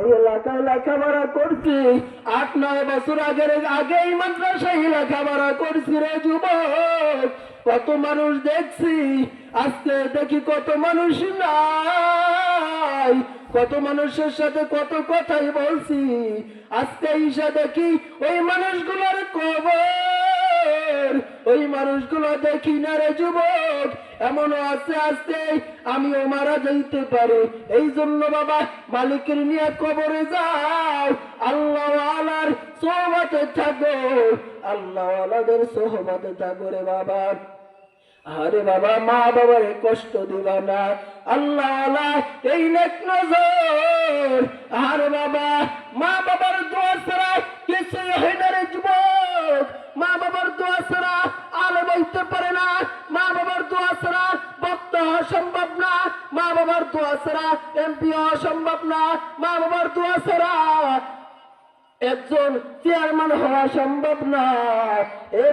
এই এলাকায় লেখাপড়া করছি। আট, নয় বছর আগের, আগেই মাদ্রাসায় লেখাপড়া করছি রে যুবক। কত মানুষ দেখছি, আজকে দেখি কত মানুষ নাই। কত মানুষের সাথে কত কথাই বলছি। আজকে ঈশা দেখি ওই মানুষগুলোর কবর ওই মানুষগুলো দেখি না রে যুবক? এমনও আছে আজকে আমিও মারা যাইতে পারি। এই জন্য বাবা, মালিকের নিয়ে কবরে যাও। আল্লাহ আলার সোহবাতে থাকো। আল্লাহ আলাদের সোহবাতে থাকো রে বাবা। আরে বাবা, মা বাবারে কষ্ট দিবা না। আল্লাহ আল্লাহ এই নেক নজর। আরে বাবা, মা বাবার দোয়া হওয়া সম্ভব না, মা বাবার দোয়া ছাড়া এমপি হওয়া সম্ভব না, মা বাবার দোয়া ছাড়া। একজন চেয়ারম্যান হওয়া সম্ভব না। এ